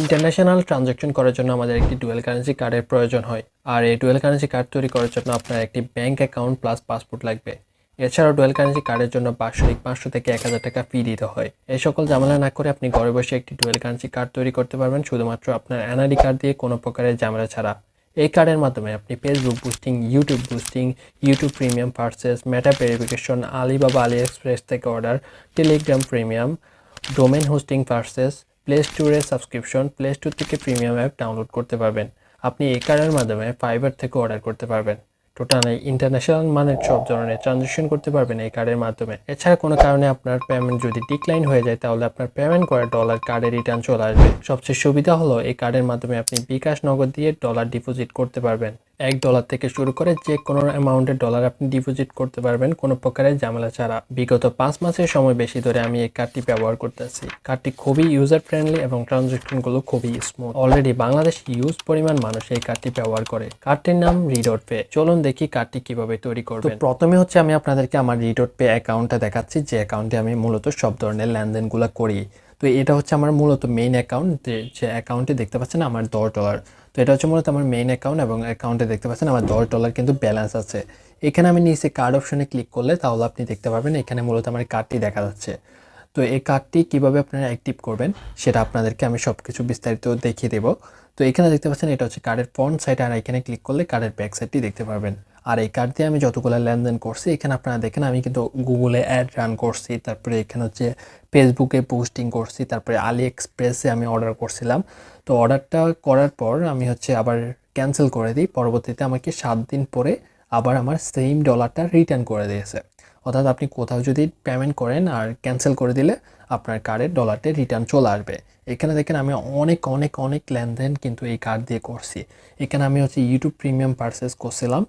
International transaction করার জন্য আমাদের একটি ডুয়েল কারেন্সি কার্ডের প্রয়োজন হয়। আর এই ডুয়েল কারেন্সি কার্ড তৈরি করার জন্য আপনার একটি ব্যাংক অ্যাকাউন্ট প্লাস পাসপোর্ট লাগবে। এছাড়াও ডুয়েল কারেন্সি কার্ডের জন্য বার্ষিক পাঁচশো থেকে এক হাজার টাকা ফি দিতে হয়। এই সকল ঝামেলা না করে আপনি ঘরে বসে একটি ডুয়েল কারেন্সি কার্ড তৈরি করতে পারবেন, শুধুমাত্র আপনার এনআইডি কার্ড দিয়ে কোনো প্রকারের ঝামেলা ছাড়া। এই কার্ডের মাধ্যমে আপনি Facebook boosting YouTube boosting YouTube premium purchase Meta verification Alibaba AliExpress থেকে order Telegram premium domain hosting purchase Play স্টোরে সাবস্ক্রিপশন প্লে স্টোর থেকে প্রিমিয়াম অ্যাপ ডাউনলোড করতে পারবেন। আপনি এই কার্ডের মাধ্যমে ফাইবার থেকে অর্ডার করতে পারবেন। টোটাল ইন্টারন্যাশনাল মানের সব ধরনের ট্রানজেকশন করতে পারবেন এই কার্ডের মাধ্যমে। এছাড়া কোনো কারণে আপনার পেমেন্ট যদি ডিক্লাইন হয়ে যায়, তাহলে আপনার পেমেন্ট করা ডলার কার্ডে রিটার্ন চলে আসবে। সবচেয়ে সুবিধা হলো এই কার্ডের মাধ্যমে আপনি বিকাশ নগদ দিয়ে ডলার ডিপোজিট করতে পারবেন। এক ডলার থেকে শুরু করে যে কোনো অ্যামাউন্টের ডলার আপনি ডিপোজিট করতে পারবেন, কোনো প্রকারের ঝামেলা ছাড়া। বিগত পাঁচ মাসের সময় বেশি ধরে আমি এই কার্ডটি ব্যবহার করতেছি। কার্ডটি খুবই ইউজার ফ্রেন্ডলি এবং ট্রানজ্যাকশনগুলো খুবই স্মুথ অলরেডি বাংলাদেশ ইউজ পরিমাণ মানুষ এই কার্ডটি ব্যবহার করে। কার্ডটির নাম রিডট পে চলুন দেখি কার্ডটি কীভাবে তৈরি করবেন। তো প্রথমে হচ্ছে আমি আপনাদেরকে আমার রিডট পে অ্যাকাউন্টটা দেখাচ্ছি, যে অ্যাকাউন্টে আমি মূলত সব ধরনের লেনদেনগুলো করি। তো এটা হচ্ছে আমার মূলত মেইন অ্যাকাউন্ট যে অ্যাকাউন্টে দেখতে পাচ্ছেন, আমার দশ ডলার তো এটা হচ্ছে মূলত আমার মেইন অ্যাকাউন্ট এবং অ্যাকাউন্টে দেখতে পাচ্ছেন আমার দশ ডলার কিন্তু ব্যালেন্স আছে। এখানে আমি নিচে কার্ড অপশনে ক্লিক করলে তাহলে আপনি দেখতে পাবেন এখানে মূলত আমার কার্ডটি দেখা যাচ্ছে। তো এই কার্ডটি কীভাবে আপনারা অ্যাক্টিভ করবেন সেটা আপনাদেরকে আমি সব কিছু বিস্তারিত দেখিয়ে দেবো। তো এখানে দেখতে পাচ্ছেন এটা হচ্ছে কার্ডের ফ্রন্ট সাইড আর এখানে ক্লিক করলে কার্ডের ব্যাক সাইডটি দেখতে পারবেন। আর এই কার্ড দিয়ে আমি যতগুলো লেনদেন করছি, এখানে আপনারা দেখেন আমি কিন্তু গুগলে অ্যাড রান করছি, তারপরে এখানে হচ্ছে ফেসবুকে পোস্টিং করছি, তারপরে আলি এক্সপ্রেসে আমি অর্ডার করছিলাম। তো অর্ডারটা করার পর আমি হচ্ছে আবার ক্যান্সেল করে দিই, পরবর্তীতে আমাকে সাত দিন পরে আবার আমার সেম ডলারটা রিটার্ন করে দিয়েছে। অর্থাৎ আপনি কোথাও যদি পেমেন্ট করেন আর ক্যান্সেল করে দিলে আপনার কার্ডের ডলারটা রিটার্ন চলে আসবে। এখানে দেখেন আমি অনেক অনেক অনেক লেনদেন কিন্তু এই কার্ড দিয়ে করছি। এখানে আমি হচ্ছে ইউটিউব প্রিমিয়াম পারচেস করছিলাম।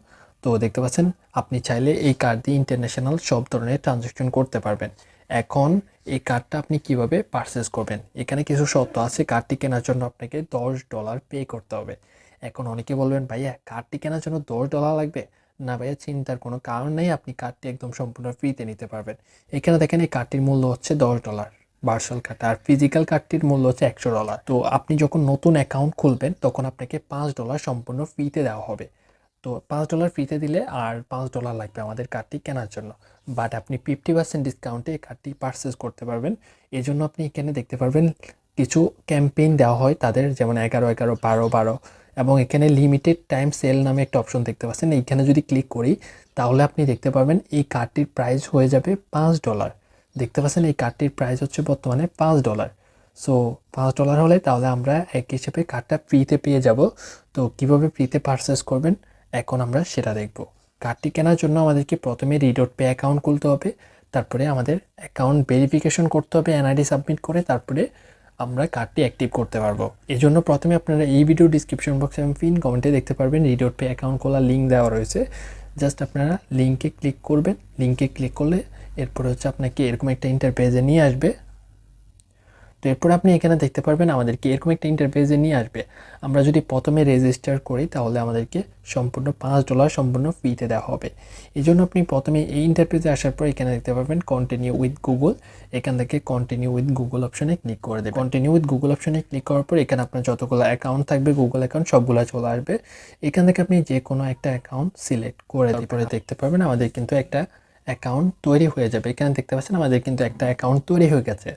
তো দেখতে পাচ্ছেন, আপনি চাইলে এই কার্ড দিয়ে ইন্টারন্যাশনাল সব ধরনের ট্রানজ্যাকশন করতে পারবেন। এখন এই কার্ডটা আপনি কীভাবে পারচেস করবেন? এখানে কিছু শর্ত আছে কার্ডটি কেনার জন্য আপনাকে দশ ডলার পে করতে হবে। এখন অনেকে বলবেন, ভাইয়া কার্ডটি কেনার জন্য দশ ডলার লাগবে? না ভাইয়া, চিন্তার কোনো কারণ নেই, আপনি কার্ডটি একদম সম্পূর্ণ ফ্রিতে নিতে পারবেন। এখানে দেখেন, এই কার্ডটির মূল্য হচ্ছে দশ ডলার ভার্চুয়াল কার্ড আর ফিজিক্যাল কার্ডটির মূল্য হচ্ছে একশো ডলার তো আপনি যখন নতুন অ্যাকাউন্ট খুলবেন, তখন আপনাকে পাঁচ ডলার সম্পূর্ণ ফ্রিতে দেওয়া হবে। তো পাঁচ ডলার ফ্রিতে দিলে আর পাঁচ ডলার লাগবে আমাদের কার্ডটি কেনার জন্য। বাট আপনি ফিফটি পার্সেন্ট ডিসকাউন্টে এই কার্ডটি পারচেস করতে পারবেন। এই জন্য আপনি এখানে দেখতে পারবেন কিছু ক্যাম্পেইন দেওয়া হয় তাদের, যেমন এগারো এগারো, বারো বারো। এবং এখানে লিমিটেড টাইম সেল নামে একটা অপশন দেখতে পাচ্ছেন। এইখানে যদি ক্লিক করি, তাহলে আপনি দেখতে পারবেন এই কার্ডটির প্রাইস হয়ে যাবে পাঁচ ডলার দেখতে পাচ্ছেন এই কার্ডটির প্রাইস হচ্ছে বর্তমানে পাঁচ ডলার সো পাঁচ ডলার হলে তাহলে আমরা এক হিসেবে কার্ডটা ফ্রিতে পেয়ে যাব। তো কীভাবে ফ্রিতে পারচেস করবেন? এখন আমরা সেটা দেখব। কার্ডটি কেনার জন্য আমাদেরকে প্রথমে রিডট পে অ্যাকাউন্ট খুলতে হবে, তারপরে আমাদের অ্যাকাউন্ট ভেরিফিকেশন করতে হবে, এনআইডি সাবমিট করে তারপরে আমরা কার্ডটি অ্যাক্টিভ করতে পারব। এই জন্য প্রথমে আপনারা এই ভিডিও ডিসক্রিপশন বক্সে এবং পিন কমেন্টে দেখতে পারবেন রিডট পে অ্যাকাউন্ট খোলার লিঙ্ক দেওয়া রয়েছে। জাস্ট আপনারা লিঙ্কে ক্লিক করবেন। লিঙ্কে ক্লিক করলে এরপরে হচ্ছে আপনাকে এরকম একটা ইন্টারপেজে নিয়ে আসবে। তো এরপর আপনি এখানে দেখতে পারবেন আমাদেরকে এরকম একটা ইন্টারপেজে নিয়ে আসবে। আমরা যদি প্রথমে রেজিস্টার করি তাহলে আমাদেরকে সম্পূর্ণ পাঁচ ডলার সম্পূর্ণ ফিতে দেওয়া হবে। এই জন্য আপনি প্রথমে এই ইন্টারপেজে আসার পর এখানে দেখতে পারবেন কন্টিনিউ উইথ গুগল এখান থেকে কন্টিনিউ উইথ গুগল অপশনে ক্লিক করে দেবে কন্টিনিউ উইথ গুগল অপশনে ক্লিক করার পর এখানে আপনার যতগুলো অ্যাকাউন্ট থাকবে গুগল অ্যাকাউন্ট সবগুলো চলে আসবে। এখান থেকে আপনি যে কোনো একটা অ্যাকাউন্ট সিলেক্ট করে তারপরে দেখতে পারবেন আমাদের কিন্তু একটা অ্যাকাউন্ট তৈরি হয়ে যাবে। এখানে দেখতে পাচ্ছেন আমাদের কিন্তু একটা অ্যাকাউন্ট তৈরি হয়ে গেছে।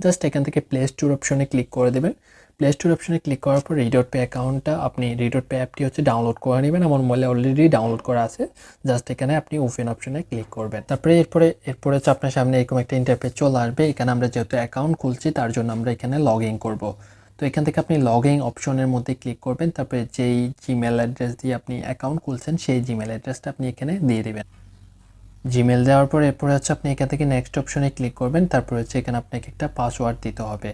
জাস্ট এখান থেকে প্লে স্টোর অপশনে ক্লিক করে দেবেন। প্লে স্টোর অপশনে ক্লিক করার পর রিডট পে অ্যাকাউন্টটা আপনি রিডট পে অ্যাপটি হচ্ছে ডাউনলোড করে নেবেন। আমার মোবাইলে অলরেডি ডাউনলোড করা আছে। জাস্ট এখানে আপনি ওপেন অপশনে ক্লিক করবেন। তারপরে এরপরে এরপরে হচ্ছে আপনার সামনে এরকম একটা ইন্টারপেজ চলে আসবে। এখানে আমরা যেহেতু অ্যাকাউন্ট খুলছি, তার জন্য আমরা এখানে লগ ইন করব। তো এখান থেকে আপনি লগ অপশনের মধ্যে ক্লিক করবেন। তারপরে যেই জিমেল অ্যাড্রেস দিয়ে আপনি অ্যাকাউন্ট খুলছেন, সেই জিমেল অ্যাড্রেসটা আপনি এখানে দিয়ে দেবেন। জিমেল দেওয়ার পর এরপরে হচ্ছে আপনি এখান থেকে নেক্সট অপশনে ক্লিক করবেন, তারপর হচ্ছে এখানে আপনাকে একটা পাসওয়ার্ড দিতে হবে।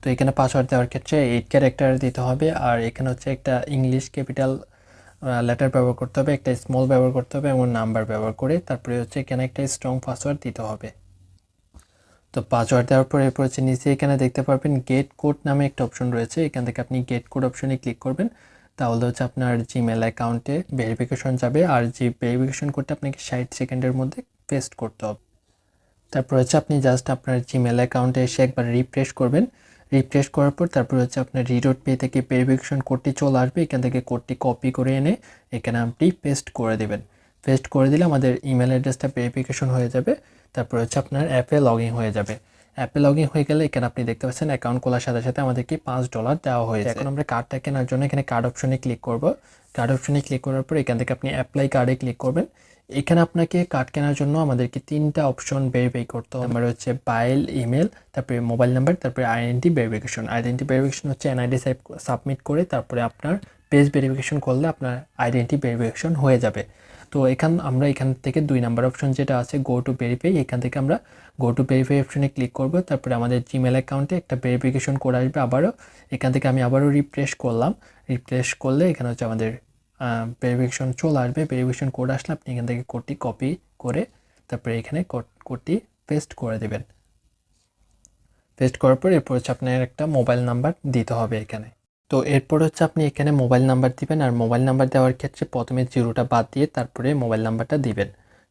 তো এখানে পাসওয়ার্ড দেওয়ার ক্ষেত্রে এইট ক্যারেক্টার দিতে হবে আর এখানে হচ্ছে একটা ইংলিশ ক্যাপিটাল লেটার ব্যবহার করতে হবে, একটা স্মল ব্যবহার করতে হবে এবং নাম্বার ব্যবহার করে তারপরে হচ্ছে এখানে একটা স্ট্রং পাসওয়ার্ড দিতে হবে। তো পাসওয়ার্ড দেওয়ার পর এরপর হচ্ছে নিচে এখানে দেখতে পারবেন গেট কোড নামে একটা অপশন রয়েছে, এখান থেকে আপনি গেট কোড অপশনে ক্লিক করবেন। তাহলে হচ্ছে আপনার জিমেল অ্যাকাউন্টে ভেরিফিকেশন যাবে আর যে ভেরিফিকেশন করতে আপনাকে ষাট সেকেন্ডের মধ্যে পেস্ট করতে হবে। তারপর হচ্ছে আপনি জাস্ট আপনার জিমেল অ্যাকাউন্টে এসে একবার রিফ্রেশ করবেন। রিফ্রেশ করার পর তারপর হচ্ছে আপনার রিডোট পে থেকে ভেরিফিকেশন কোডটি চলে আসবে। এখান থেকে কোডটি কপি করে এনে এখানে আপনি পেস্ট করে দেবেন। পেস্ট করে দিলে আমাদের ইমেল অ্যাড্রেসটা ভেরিফিকেশন হয়ে যাবে। তারপর হচ্ছে আপনার অ্যাপে লগ হয়ে যাবে। অ্যাপে লগ হয়ে গেলে এখানে আপনি দেখতে পাচ্ছেন অ্যাকাউন্ট খোলার সাথে সাথে আমাদেরকে পাঁচ ডলার দেওয়া হয়েছে। এখন আমরা কার্ডটা কেনার জন্য এখানে কার্ড অপশনে ক্লিক করব। কার্ড অপশনে ক্লিক করার পর এখান থেকে আপনি অ্যাপ্লাই কার্ডে ক্লিক করবেন। এখানে আপনাকে কার্ড কেনার জন্য আমাদেরকে তিনটা অপশন ভেরিফাই করতে হবে। হচ্ছে বাইল ইমেল তারপরে মোবাইল নাম্বার তারপরে আইডেন্টি ভেরিফিকেশন আইডেন্টি ভেরিফিকেশন হচ্ছে এনআইডি সাবমিট করে তারপরে আপনার পেজ ভেরিফিকেশন করলে আপনার আইডেন্টি ভেরিফিকেশন হয়ে যাবে। তো এখান, আমরা এখান থেকে দুই নাম্বার অপশন যেটা আছে গো টু ভেরিফাই এখান থেকে আমরা গো টু ভেরিফাই অপশনে ক্লিক করব। তারপরে আমাদের জিমেল অ্যাকাউন্টে একটা ভেরিফিকেশন কোড আসবে আবারও। এখান থেকে আমি আবারও রিফ্রেশ করলাম। রিফ্রেশ করলে এখানে হচ্ছে আমাদের ভেরিফিকেশন চলে আসবে। ভেরিফিকেশন কোড আসলে আপনি এখান থেকে কোডটি কপি করে তারপরে এখানে কোডটি পেস্ট করে দেবেন। পেস্ট করার পর এরপর হচ্ছে আপনার একটা মোবাইল নাম্বার দিতে হবে এখানে। তো এরপর হচ্ছে আপনি এখানে মোবাইল নাম্বার দিবেন, আর মোবাইল নাম্বার দেওয়ার ক্ষেত্রে প্রথমে জিরোটা বাদ দিয়ে তারপরে মোবাইল নাম্বারটা দিবেন।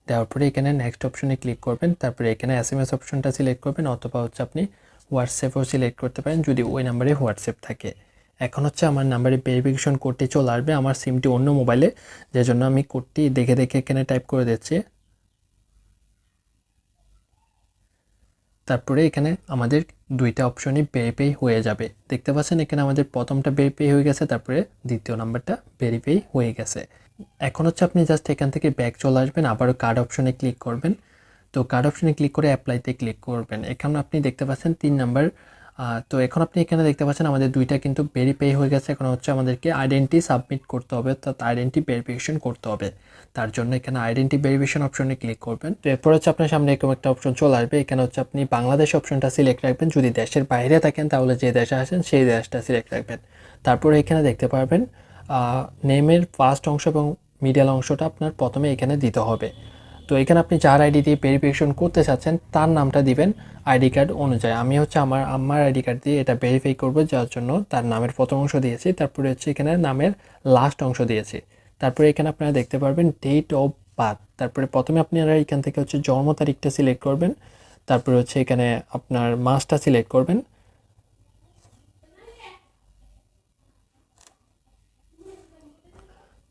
দেওয়ার পরে এখানে নেক্সট অপশনে ক্লিক করবেন, তারপরে এখানে এস এম এস অপশনটা সিলেক্ট করবেন, অথবা হচ্ছে আপনি হোয়াটসঅ্যাপও সিলেক্ট করতে পারেন যদি ওই নাম্বারে হোয়াটসঅ্যাপ থাকে। এখন হচ্ছে আমার নাম্বারে ভেরিফিকেশন কোডটি চলে আসবে আমার সিমটি অন্য মোবাইলে যে জন্য আমি কোডটি দেখে দেখে এখানে টাইপ করে দিচ্ছি। তারপরে এখানে আমাদের দুইটা অপশনই ভেরিফাই হয়ে যাবে। দেখতে পাচ্ছেন এখানে আমাদের প্রথমটা ভেরিফাই হয়ে গেছে, তারপরে দ্বিতীয় নাম্বারটা ভেরিফাই হয়ে গেছে। এখন হচ্ছে আপনি জাস্ট এখান থেকে ব্যাক চলে আসবেন, আবারও কার্ড অপশনে ক্লিক করবেন। তো কার্ড অপশনে ক্লিক করে অ্যাপ্লাইতে ক্লিক করবেন। এখানে আপনি দেখতে পাচ্ছেন তিন নাম্বার তো এখন আপনি এখানে দেখতে পাচ্ছেন আমাদের দুইটা কিন্তু ভেরিফাই হয়ে গেছে। এখন হচ্ছে আমাদেরকে আইডেন্টি সাবমিট করতে হবে, অর্থাৎ আইডেন্টি ভেরিফিকেশন করতে হবে। তার জন্য এখানে আইডেন্টি ভেরিফিকেশন অপশনে ক্লিক করবেন। তো এরপর হচ্ছে আপনার সামনে এরকম একটা অপশন চলে আসবে। এখানে হচ্ছে আপনি বাংলাদেশ অপশনটা সিলেক্ট রাখবেন। যদি দেশের বাইরে থাকেন, তাহলে যে দেশে আসেন, সেই দেশটা সিলেক্ট রাখবেন। তারপরে এখানে দেখতে পারবেন নেমের ফার্স্ট অংশ এবং মিডিয়াল অংশটা আপনার প্রথমে এখানে দিতে হবে। তো এখানে আপনি যার আইডি দিয়ে ভেরিফিকেশন করতে চাচ্ছেন, তার নামটা দিবেন আইডি কার্ড অনুযায়ী। আমি হচ্ছে আমার আমার আইডি কার্ড দিয়ে এটা ভেরিফাই করব, যার জন্য তার নামের প্রথম অংশ দিয়েছি, তারপরে হচ্ছে এখানে নামের লাস্ট অংশ দিয়েছি। তারপরে এখানে আপনারা দেখতে পারবেন ডেট অফ বার্থ তারপরে প্রথমে আপনারা এখান থেকে হচ্ছে জন্ম তারিখটা সিলেক্ট করবেন, তারপরে হচ্ছে এখানে আপনার মাসটা সিলেক্ট করবেন।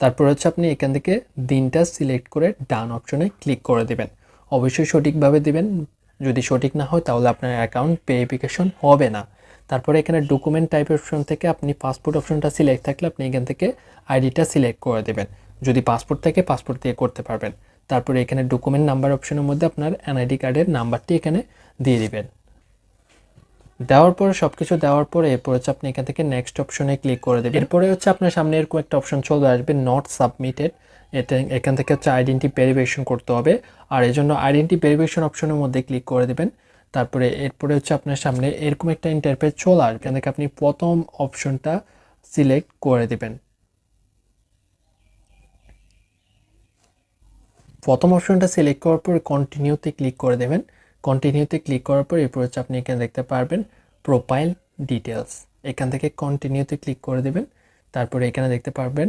তারপর হচ্ছে আপনি এখান থেকে দিনটা সিলেক্ট করে ডান অপশনে ক্লিক করে দেবেন। অবশ্যই সঠিকভাবে দিবেন। যদি সঠিক না হয়, তাহলে আপনার অ্যাকাউন্ট ভেরিফিকেশন হবে না। তারপরে এখানে ডকুমেন্ট টাইপ অপশন থেকে আপনি পাসপোর্ট অপশনটা সিলেক্ট থাকলে আপনি এখান থেকে আইডিটা সিলেক্ট করে দেবেন। যদি পাসপোর্ট থাকে পাসপোর্ট দিয়ে করতে পারবেন। তারপরে এখানে ডকুমেন্ট নাম্বার অপশনের মধ্যে আপনার এনআইডি কার্ডের নাম্বারটি এখানে দিয়ে দিবেন। দেওয়ার পরে সব কিছু দেওয়ার পরে এরপর হচ্ছে আপনি এখান থেকে নেক্সট অপশনে ক্লিক করে দেবেন। এরপরে হচ্ছে আপনার সামনে এরকম একটা অপশন চলে আসবে নট সাবমিটেড এটা এখান থেকে হচ্ছে আইডেন্টি ভেরিফিকেশন করতে হবে। আর এই জন্য আইডেন্টি ভেরিফিকেশন অপশনের মধ্যে ক্লিক করে দেবেন। তারপরে এরপরে হচ্ছে আপনার সামনে এরকম একটা ইন্টারপেজ চলে আসবে। এখান থেকে আপনি প্রথম অপশনটা সিলেক্ট করে দেবেন। প্রথম অপশনটা সিলেক্ট করার পর কন্টিনিউতে ক্লিক করে দেবেন। কন্টিনিউতে ক্লিক করার পর এরপর হচ্ছে আপনি এখানে দেখতে পারবেন প্রোফাইল ডিটেলস এখান থেকে কন্টিনিউতে ক্লিক করে দেবেন। তারপরে এখানে দেখতে পারবেন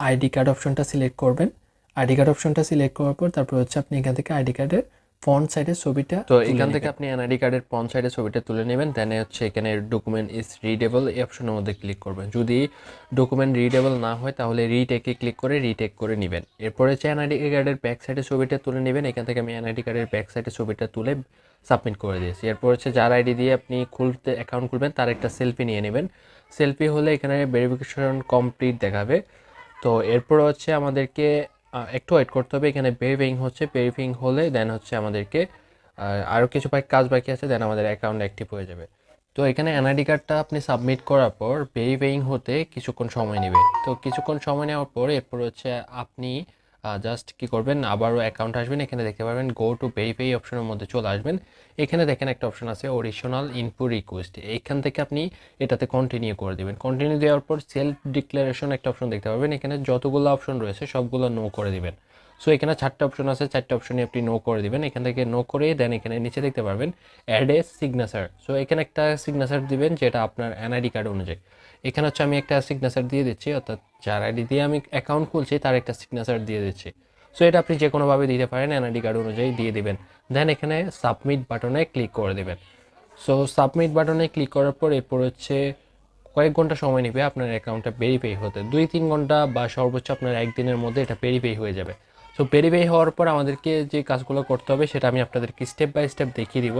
আইডি কার্ড অপশনটা সিলেক্ট করবেন। আইডি কার্ড অপশনটা সিলেক্ট করার পর তারপর হচ্ছে আপনি এখান থেকে আইডি কার্ডের ফ্রন্ট সাইডের ছবিটা তো এখান থেকে আপনি এনআইডি কার্ডের পন সাইডে ছবিটা তুলে নেবেন দেন হচ্ছে এখানে ডকুমেন্ট ইজ রিডেবল এই অপশনের মধ্যে ক্লিক করবেন। যদি ডকুমেন্ট রিডেবল না হয় তাহলে রিটেকে ক্লিক করে রিটেক করে নেবেন। এরপরে হচ্ছে এনআইডি কার্ডের ব্যাক সাইডে ছবিটা তুলে নেবেন। এখান থেকে আমি এনআইডি কার্ডের ব্যাক সাইডে ছবিটা তুলে সাবমিট করে দিয়েছি। এরপর হচ্ছে যার আইডি দিয়ে আপনি খুলতে অ্যাকাউন্ট খুলবেন তার একটা সেলফি নিয়ে নেবেন। সেলফি হলে এখানে ভেরিফিকেশন কমপ্লিট দেখাবে। তো এরপর হচ্ছে আমাদেরকে একটু ওয়েট করতে হবে। এখানে ভেরিফাইং হচ্ছে। ভেরিফাইং হলে দেন হচ্ছে আমাদেরকে আরও কিছু পাই কাজ বাকি আছে দেন আমাদের অ্যাকাউন্ট অ্যাক্টিভ হয়ে যাবে। তো এখানে এনআইডি কার্ডটা আপনি সাবমিট করার পর ভেরিফাইং হতে কিছুক্ষণ সময় নেবে। তো কিছুক্ষণ সময় নেওয়ার পর এরপর হচ্ছে আপনি জাস্ট কি করবেন, আবারও অ্যাকাউন্ট আসবেন, এখানে দেখতে পারবেন গো টু পে ভেরিফাই অপশনের মধ্যে চলে আসবেন। এখানে দেখেন একটা অপশন আছে অরিজিনাল ইনপু রিকোয়েস্ট এইখান থেকে আপনি এটাতে কন্টিনিউ করে দেবেন। কন্টিনিউ দেওয়ার পর সেলফ ডিক্লারেশন একটা অপশন দেখতে পারবেন। এখানে যতগুলো অপশন রয়েছে, সবগুলো নো করে দিবেন। সো এখানে চারটে অপশন আছে, চারটে অপশনে আপনি নো করে দিবেন। এখান থেকে নো করে দেন এখানে নিচে দেখতে পারবেন অ্যাড এ সিগনেচার সো এখানে একটা সিগনেচার দিবেন, যেটা আপনার এনআইডি কার্ড অনুযায়ী। এখানে হচ্ছে আমি একটা সিগনেচার দিয়ে দিচ্ছি, অর্থাৎ যার আইডি দিয়ে আমি অ্যাকাউন্ট খুলছি, তার একটা সিগনেচার দিয়ে দিচ্ছি। সো এটা আপনি যে কোনোভাবে দিতে পারেন এনআইডি কার্ড অনুযায়ী দিয়ে দিবেন। দেন এখানে সাবমিট বাটনে ক্লিক করে দেবেন। সো সাবমিট বাটনে ক্লিক করার পর এরপর হচ্ছে কয়েক ঘণ্টা সময় নেবে আপনার অ্যাকাউন্টটা ভেরিফাই হতে। দুই তিন ঘণ্টা বা সর্বোচ্চ আপনার একদিনের মধ্যে এটা ভেরিফাই হয়ে যাবে। সো ভেরিফাই হওয়ার পর আমাদেরকে যে কাজগুলো করতে হবে, সেটা আমি আপনাদেরকে স্টেপ বাই স্টেপ দেখিয়ে দিব।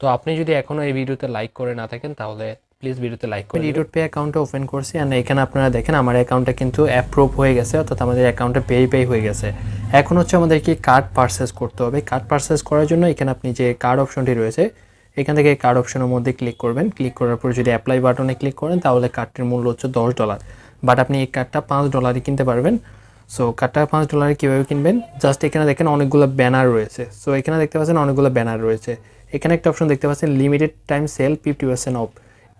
তো, আপনি যদি এখনও এই ভিডিওতে লাইক করে না থাকেন, তাহলে প্লিজ ভিডিওতে লাইক করে দিবেন। রিডোট পে অ্যাকাউন্টটা ওপেন করছি আর এখানে আপনারা দেখেন আমার অ্যাকাউন্টটা কিন্তু অ্যাপ্রুভ হয়ে গেছে অর্থাৎ আমাদের অ্যাকাউন্টটা ভেরিফাই হয়ে গেছে। এখন হচ্ছে আমাদেরকে কার্ড পারচেস করতে হবে। কার্ড পারচেস করার জন্য এখানে আপনি যে কার্ড অপশনটি রয়েছে এখান থেকে কার্ড অপশনের মধ্যে ক্লিক করবেন। ক্লিক করার পর যদি অ্যাপ্লাই বাটনে ক্লিক করেন তাহলে কার্ডটির মূল্য হচ্ছে দশ ডলার বাট আপনি এই কার্ডটা পাঁচ ডলারই কিনতে পারবেন। সো কার্ডটা পাঁচ ডলারে কীভাবে কিনবেন? জাস্ট এখানে দেখেন অনেকগুলো ব্যানার রয়েছে। সো এখানে দেখতে পাচ্ছেন অনেকগুলো ব্যানার রয়েছে। এখানে একটা অপশন দেখতে পাচ্ছেন limited time sale fifty percent off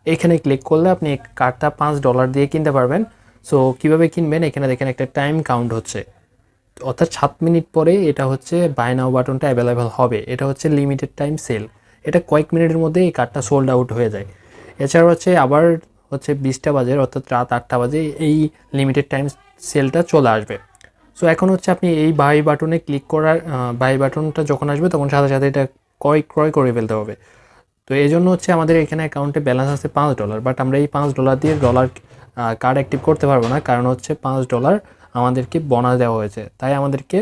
এখানে ক্লিক করলে আপনি কার্ডটা পাঁচ ডলার দিয়ে কিনতে পারবেন। সো কীভাবে কিনবেন? এখানে দেখেন একটা টাইম কাউন্ট হচ্ছে। অর্থাৎ সাত মিনিট পরে এটা হচ্ছে বাই নাও বাটনটা অ্যাভেলেবেল হবে। এটা হচ্ছে লিমিটেড টাইম সেল এটা কয়েক মিনিটের মধ্যে এই কার্ডটা সোল্ড আউট হয়ে যায়। এছাড়া হচ্ছে আবার হচ্ছে বিশটা বাজে, অর্থাৎ রাত আটটা বাজে এই লিমিটেড টাইম সেলটা চলে আসবে। সো এখন হচ্ছে আপনি এই বাই বাটনে ক্লিক করার বাই বাটনটা যখন আসবে, তখন সাথে সাথে এটা ক্রয় ক্রয় করে ফেলতে হবে। তো এই জন্য হচ্ছে আমাদের এখানে অ্যাকাউন্টে ব্যালেন্স আছে পাঁচ ডলার বাট আমরা এই পাঁচ ডলার দিয়ে ডলার কার্ড অ্যাক্টিভ করতে পারব না, কারণ হচ্ছে পাঁচ ডলার আমাদেরকে বোনাস দেওয়া হয়েছে। তাই আমাদেরকে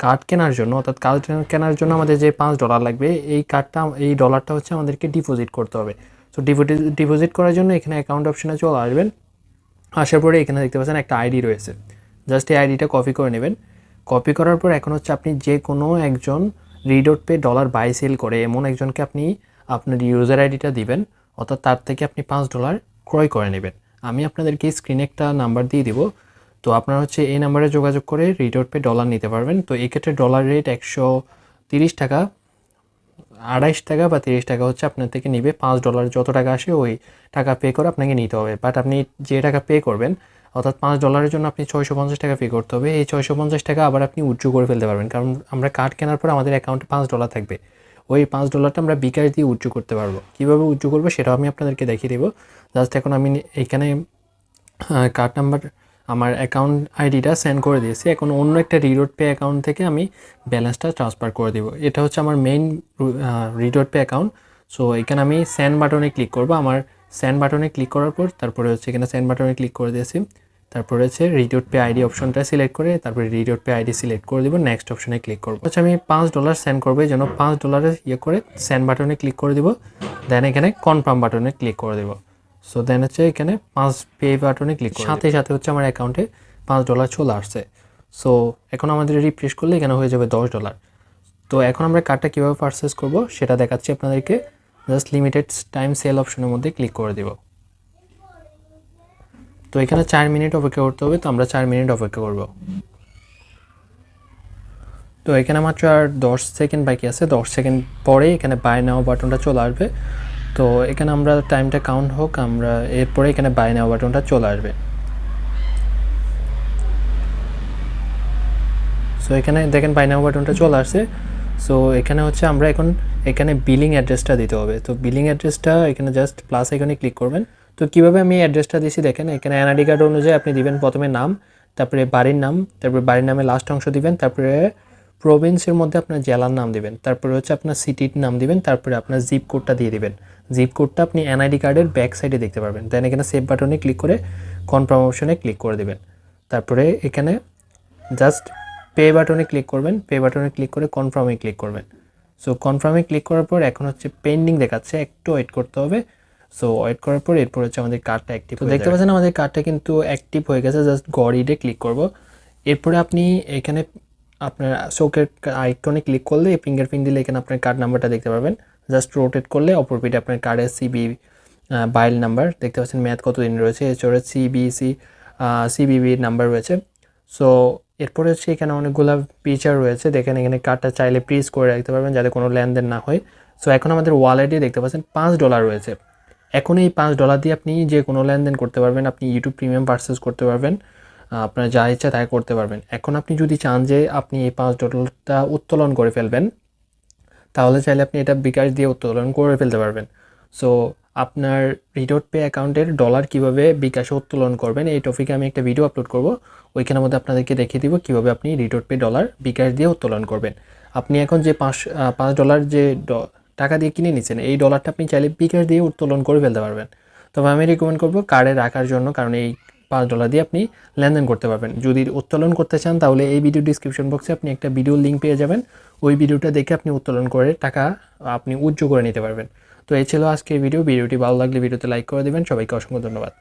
কার্ড কেনার জন্য, অর্থাৎ কার্ড কেনার জন্য আমাদের যে পাঁচ ডলার লাগবে, এই কার্ডটা এই ডলারটা হচ্ছে আমাদেরকে ডিপোজিট করতে হবে। তো ডিপোজিট করার জন্য এখানে অ্যাকাউন্ট অপশনে চলে আসবেন। আসার পরে এখানে দেখতে পাচ্ছেন একটা আইডি রয়েছে। জাস্ট এই আইডিটা কপি করে নেবেন। কপি করার পর এখন হচ্ছে আপনি যে কোনো একজন RedotPay dollar buy sell করে, এমন একজনকে আপনি আপনার ইউজার আইডিটা দিবেন, অর্থাৎ তার থেকে আপনি পাঁচ ডলার ক্রয় করে নেবেন। আমি আপনাদেরকে স্ক্রিনে একটা নাম্বার দিয়ে দিব। তো আপনারা হচ্ছে এই নাম্বারে যোগাযোগ করে রিডোট পে ডলার নিতে পারবেন। তো এক্ষেত্রে ডলার রেট একশো তিরিশ টাকা, আড়াইশ টাকা বা তিরিশ টাকা হচ্ছে আপনার থেকে নিবে। পাঁচ ডলার যত টাকা আসে ওই টাকা পে করে আপনাকে নিতে হবে। বাট আপনি যে টাকা পে করবেন, অর্থাৎ পাঁচ ডলারের জন্য আপনি ছয়শো পঞ্চাশ টাকা পে করতে হবে। এই ছয়শো পঞ্চাশ টাকা আবার আপনি উজ্জু করে ফেলতে পারবেন। কারণ আমরা কার্ড কেনার পর আমাদের অ্যাকাউন্টে পাঁচ ডলার থাকবে। ওই পাঁচ ডলারটা আমরা বিকাশ দিয়ে উজ্জু করতে পারব। কীভাবে উজ্জু করব সেটাও আমি আপনাদেরকে দেখিয়ে দেবো। জাস্ট এখন আমি এইখানে কার্ড নাম্বার আমার অ্যাকাউন্ট আইডিটা সেন্ড করে দিয়েছি। এখন অন্য একটা রিডোট পে অ্যাকাউন্ট থেকে আমি ব্যালেন্সটা ট্রান্সফার করে দেবো। এটা হচ্ছে আমার main RedotPay account so এখানে আমি সেন্ড বাটনে ক্লিক করব। আমার সেন্ড বাটনে ক্লিক করার পর, তারপরে হচ্ছে এখানে সেন্ড বাটনে ক্লিক করে দিয়েছি। তারপরে হচ্ছে রিডোট পে আইডি অপশনটা সিলেক্ট করে তারপরে রিডোট পে আইডি সিলেক্ট করে দিব নেক্সট অপশনে ক্লিক করব। হচ্ছে আমি পাঁচ ডলার সেন্ড করব এই জন্য পাঁচ ডলারের ইয়ে করে সেন্ড বাটনে ক্লিক করে দিব দেন এখানে কনফার্ম বাটনে ক্লিক করে দিব। সো দেন হচ্ছে এখানে পাঁচ পে বাটনে ক্লিক সাথে সাথে হচ্ছে আমার অ্যাকাউন্টে পাঁচ ডলার চলে আসছে। সো এখন আমাদের রিফ্রেশ করলে এখানে হয়ে যাবে দশ ডলার তো এখন আমরা কার্ডটা কীভাবে পারচেস করব সেটা দেখাচ্ছি আপনাদেরকে। জাস্ট লিমিটেড টাইম সেল অপশনের মধ্যে ক্লিক করে দিব। তো এখানে চার মিনিট অপেক্ষা করতে হবে, তো আমরা চার মিনিট অপেক্ষা করব। তো এখানে মাত্র আর দশ সেকেন্ড বাকি আছে, দশ সেকেন্ড পরে এখানে বাই নাও বাটনটা চলে আসবে। তো এখানে আমরা টাইমটা কাউন্ট হোক, আমরা এরপরে এখানে বাই নাও বাটনটা চলে আসবে। সো এখানে দেখেন বাই নাও বাটনটা চলে আসছে। সো এখানে হচ্ছে আমরা এখন এখানে বিলিং অ্যাড্রেসটা দিতে হবে। তো বিলিং অ্যাড্রেসটা এখানে জাস্ট প্লাস এখানে ক্লিক করবেন। তো কীভাবে আমি অ্যাড্রেসটা দিয়েছি দেখেন, এখানে এনআইডি কার্ড অনুযায়ী আপনি দিবেন প্রথমে নাম, তারপরে বাড়ির নাম, তারপরে বাড়ির নামে লাস্ট অংশ দিবেন, তারপরে প্রভিন্সের মধ্যে আপনার জেলার নাম দিবেন, তারপরে হচ্ছে আপনার সিটির নাম দিবেন, তারপরে আপনার জিপ কোডটা দিয়ে দিবেন। জিপ কোডটা আপনি এনআইডি কার্ডের ব্যাক সাইডে দেখতে পারবেন। দেন এখানে সেভ বাটনে ক্লিক করে কনফার্ম অপশনে ক্লিক করে দিবেন। তারপরে এখানে জাস্ট পে বাটনে ক্লিক করবেন পে বাটনে ক্লিক করে কনফার্মে ক্লিক করবেন। সো কনফার্মে ক্লিক করার পর এখন হচ্ছে পেন্ডিং দেখাচ্ছে, একটু ওয়েট করতে হবে। সো ওয়েট করার পর এরপর হচ্ছে আমাদের কার্ডটা অ্যাক্টিভ তো দেখতে পাচ্ছেন আমাদের কার্ডটা কিন্তু অ্যাক্টিভ হয়ে গেছে জাস্ট গড়িডে ক্লিক করব। এরপরে আপনি এখানে আপনার চোখের আইকনে ক্লিক করলে ফিঙ্গারপ্রিন্ট দিলে এখানে আপনার কার্ড নাম্বারটা দেখতে পারবেন। জাস্ট রোটেট করলে অপর পিঠে আপনার কার্ডের সিবি বাইল নাম্বার দেখতে পাচ্ছেন ম্যাথ কতদিন রয়েছে এছাড়া সিবিসি সিবিবির নাম্বার রয়েছে। সো এরপরে হচ্ছে এখানে অনেকগুলো ফিচার রয়েছে দেখেন এখানে কার্ডটা চাইলে প্রিজ করে রাখতে পারবেন যাতে কোনো লেনদেন না হয়। সো এখন আমাদের ওয়ালেটে দেখতে পাচ্ছেন পাঁচ ডলার রয়েছে। এখন এই পাঁচ ডলার দিয়ে আপনি যে কোনো লেনদেন করতে পারবেন, আপনি ইউটিউব প্রিমিয়াম পারচেস করতে পারবেন আপনার যা ইচ্ছা তাই করতে পারবেন। এখন আপনি যদি চান যে আপনি এই পাঁচ ডলারটা উত্তোলন করে ফেলবেন, তাহলে চাইলে আপনি এটা বিকাশ দিয়ে উত্তোলন করে ফেলতে পারবেন। সো আপনার রিডোট পে অ্যাকাউন্টের ডলার কীভাবে বিকাশে উত্তোলন করবেন, এই টপিকে আমি একটা ভিডিও আপলোড করব। ওইখানের মধ্যে আপনাদেরকে দেখিয়ে দিব কীভাবে আপনি রিডোট পে ডলার বিকাশ দিয়ে উত্তোলন করবেন। আপনি এখন যে পাঁচ পাঁচ ডলার যে টাকা দিয়ে কিনে নিচ্ছেন, এই ডলারটা আপনি চাইলে বিকাশ দিয়ে উত্তোলন করে ফেলতে পারবেন। তবে আমি রেকমেন্ড করব কার্ডে রাখার জন্য, কারণ এই পাঁচ ডলার দিয়ে আপনি লেনদেন করতে পারবেন। যদি উত্তোলন করতে চান, তাহলে এই ভিডিও ডিসক্রিপশন বক্সে আপনি একটা ভিডিও লিঙ্ক পেয়ে যাবেন। ওই ভিডিওটা দেখে আপনি উত্তোলন করে টাকা আপনি উজ্জ্ব করে নিতে পারবেন। তো এই ছিল আজকের ভিডিও ভিডিওটি ভালো লাগলে ভিডিওতে লাইক করে দেবেন। সবাইকে অসংখ্য ধন্যবাদ।